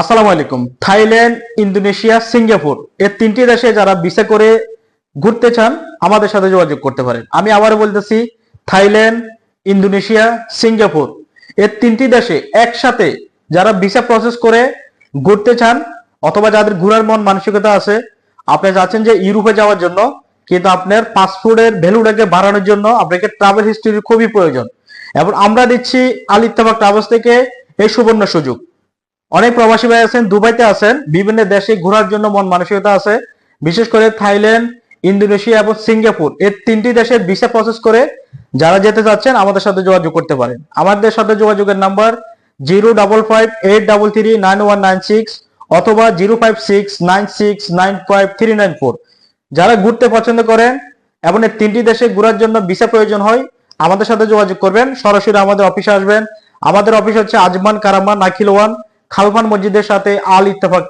আসসালামু আলাইকুম। Thailand, Indonesia, Singapore এর তিনটি দেশে যারা ভিসা করে ঘুরতে চান, আমাদের সাথে যোগাযোগ করতে পারেন। আমি আবার বলতেছি, থাইল্যান্ড, ইন্দোনেশিয়া, সিঙ্গাপুর এর তিনটি দেশে একসাথে যারা ভিসা প্রসেস করে ঘুরতে চান, অথবা যাদের ঘোরার মন মানসিকতা আছে, আপনি যাচ্ছেন যে ইউরোপে যাওয়ার জন্য, কিন্তু আপনার পাসপোর্টের ভ্যালুটাকে বাড়ানোর জন্য আপনাকে ট্রাভেল হিস্ট্রি খুবই প্রয়োজন। এবং আমরা দিচ্ছি আল ইত্তেফাক ট্রাভেলস থেকে এই সুবর্ণ সুযোগ। অনেক প্রবাসী ভাই আছেন, দুবাইতে আছেন, বিভিন্ন দেশে ঘোরার জন্য মন মানসিকতা আছে। বিশেষ করে থাইল্যান্ড, ইন্দোনেশিয়া এবং সিঙ্গাপুর এর তিনটি দেশের ভিসা প্রসেস করে যারা যেতে চাচ্ছেন আমাদের সাথে যোগাযোগ করতে পারেন। আমাদের সাথে যোগাযোগের number zero double five eight double three nine one nine six অথবা zero five six nine six nine five three nine four. যারা ঘুরতে পছন্দ করেন এবং এই তিনটি দেশে ঘোরার জন্য ভিসা প্রয়োজন হয়, আমাদের সাথে যোগাযোগ করবেন। সরাসরি আমাদের অফিসে আসবেন। আমাদের অফিস হচ্ছে আজমান কারামান নাকিল খালফান মসজিদের সাথে আল ইত্তেফাক